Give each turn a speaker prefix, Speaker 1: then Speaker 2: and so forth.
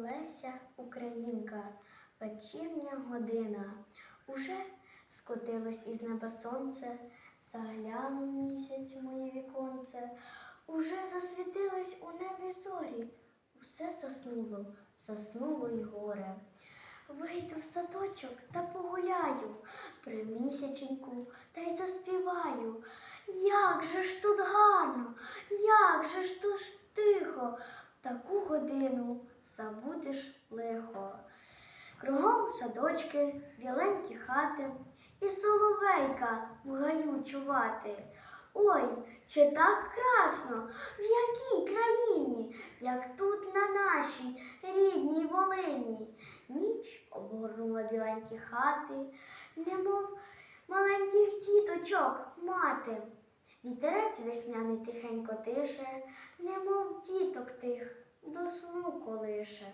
Speaker 1: Леся Українка, вечірня година. Уже скотилось із неба сонце, заглянув місяць моє віконце, уже засвітились у небі зорі, усе заснуло, заснуло й горе. Вийду в садочок та погуляю при місяченьку та й заспіваю. Як же ж тут гарно, як же ж тут тихо, таку годину забудеш лихо. Кругом садочки, біленькі хати, і соловейка в гаю чувати. Ой, чи так красно, в якій країні, як тут на нашій рідній Волині. Ніч обгорнула біленькі хати, немов маленьких діточок мати. Вітерець весняний тихенько тише, немов діток тих до сну колише.